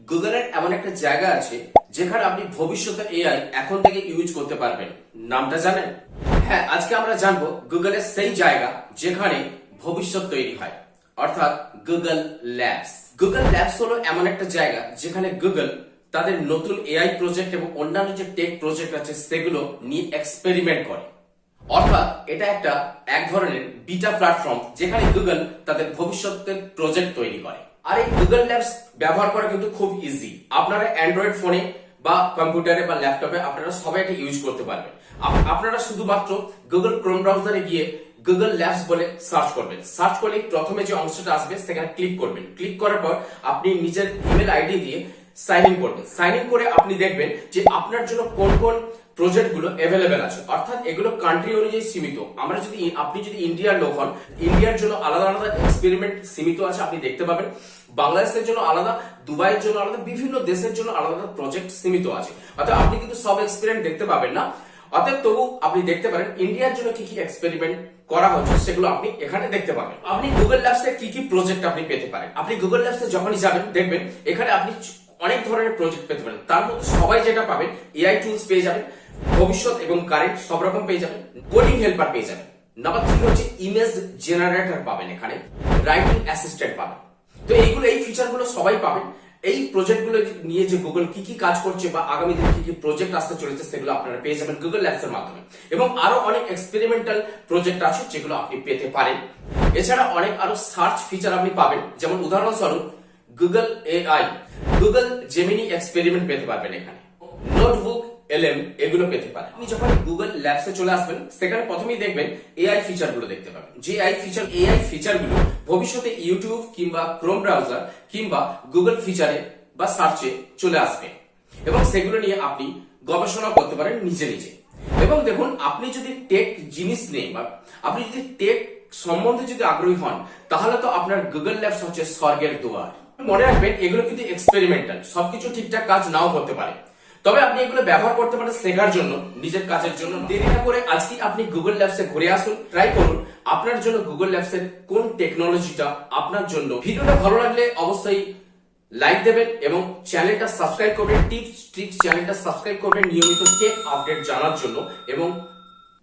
গুগলের এমন একটা জায়গা আছে যেখানে আপনি ভবিষ্যতের এআই এখন থেকে ইউজ করতে পারবেন। নামটা জানেন? হ্যাঁ আজকে আমরা জানব গুগলের সেই জায়গা যেখানে ভবিষ্যৎ তৈরি হয়। অর্থাৎ গুগল ল্যাবস গুগল ল্যাবস হলো এমন একটা জায়গা যেখানে গুগল তাদের নতুন এআই প্রজেক্ট এবং অন্যান্য যে টেক প্রজেক্ট আছে সেগুলো নিয়ে এক্সপেরিমেন্ট করে। অর্থাৎ এটা একটা এক ধরনের বিটা প্ল্যাটফর্ম যেখানে গুগল তাদের ভবিষ্যতের প্রজেক্ট তৈরি করে। আর এই গুগল ল্যাবস ব্যবহার করা কিন্তু খুব ইজি আপনারা অ্যান্ড্রয়েড ফোনে বা কম্পিউটারে বা ল্যাপটপে আপনারা সবাই এটা ইউজ করতে পারবেন। আপ- আপনারা শুধুমাত্র গুগল ক্রোম ব্রাউজারে গিয়ে গুগল ল্যাপস বলে সার্চ করবেন। সার্চ করলে প্রথমে যে অংশটা আসবে, সেখানে ক্লিক করবেন। ক্লিক করার পর আপনি নিজের ইমেল আইডি দিয়ে সাইন ইন করবেন। সাইন ইন করে আপনি দেখবেন যে আপনার জন্য কোন কোন প্রজেক্টগুলো অ্যাভেলেবেল আছে। অর্থাৎ এগুলো কান্ট্রি অনুযায়ী সীমিত। আমরা যদি আপনি যদি ইন্ডিয়ার লোক হন ইন্ডিয়ার জন্য আলাদা আলাদা এক্সপেরিমেন্ট সীমিত আছে আপনি দেখতে পাবেন। বাংলাদেশের জন্য আলাদা, দুবাইয়ের জন্য আলাদা, বিভিন্ন দেশের জন্য আলাদা আলাদা প্রজেক্ট সীমিত আছে। অর্থাৎ আপনি কিন্তু সব এক্সপেরিমেন্ট দেখতে পাবেন না। অতএব তবু আপনি দেখতে পারেন ইন্ডিয়ার জন্য কি কি এক্সপেরিমেন্ট করা হচ্ছে সেগুলো আপনি এখানে দেখতে পাবেন। আপনি গুগল ল্যাবসে কি কি প্রজেক্ট আপনি পেতে পারেন? আপনি গুগল ল্যাবসে যখনই যাবেন, দেখবেন এখানে আপনি অনেক ধরনের প্রজেক্ট পেতে পারেন। তার মধ্যে সবাই যেটা পাবেন এআই টুলস পেয়ে যাবেন, ভবিষ্যৎ এবং কারেন্ট সব রকম পেয়ে যাবেন কোডিং হেল্পার পেয়ে যাবেন। নাম্বার থ্রি হচ্ছে ইমেজ জেনারেটর পাবেন এখানে রাইটিং অ্যাসিস্ট্যান্ট পাবেন। তো এইগুলো, এই ফিচারগুলো সবাই পাবেন। এই প্রজেক্টগুলো নিয়ে যে গুগল কি কি কাজ করছে বা আগামী দিনে কি কি প্রজেক্ট আসতে চলেছে, সেগুলো আপনারা পেয়ে যাবেন গুগল ল্যাবস এর মাধ্যমে। এবং আরও অনেক এক্সপেরিমেন্টাল প্রজেক্ট আছে, যেগুলো আপনি পেতে পারেন। এছাড়া অনেক আরও সার্চ ফিচার আপনি পাবেন। যেমন উদাহরণস্বরূপ Google AI Google Gemini experiment পেতে পারবেন এখানে। নোটবুক এলএম এগুলো পেতে পারেন। আপনি যখন গুগল ল্যাবসে চলে আসবেন, সেখানে প্রথমেই দেখবেন এআই ফিচারগুলো দেখতে পাবেন। যে এআই ফিচার এআই ফিচারগুলো ভবিষ্যতে ইউটিউব কিংবা ক্রোম ব্রাউজার কিংবা গুগল ফিচারে বা সার্চে চলে আসবে। এবং সেগুলো নিয়ে আপনি গবেষণা করতে পারেন নিজে নিজে। এবং দেখুন, আপনি যদি টেক জিনিস নেই বা আপনি যদি টেক সম্বন্ধে যদি আগ্রহী হন, তাহলে তো আপনার গুগল ল্যাবস হচ্ছে স্বর্গের দুয়ার। মনে রাখবেন, এগুলো কিন্তু এক্সপেরিমেন্টাল সবকিছু ঠিকঠাক কাজ নাও করতে পারে। তবে আপনি এগুলো ব্যবহার করতে পারেন শেখার জন্য, নিজের কাজের জন্য। দেরি না করে আজকে আপনি গুগল ল্যাবসে ঘুরে আসুন ট্রাই করুন, আপনার জন্য গুগল ল্যাবসের কোন টেকনোলজিটা আপনার জন্য। ভিডিওটা ভালো লাগলে অবশ্যই লাইক দেবেন এবং চ্যানেলটা সাবস্ক্রাইব করবেন। টিপস ট্রিক্স চ্যানেলটা সাবস্ক্রাইব করবেন নিয়মিত টেক আপডেট জানার জন্য এবং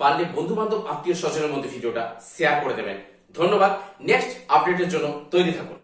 পারলে বন্ধু বান্ধব আত্মীয় স্বজনের মধ্যে ভিডিওটা শেয়ার করে দেবেন। ধন্যবাদ। নেক্সট আপডেটের জন্য তৈরি থাকুন।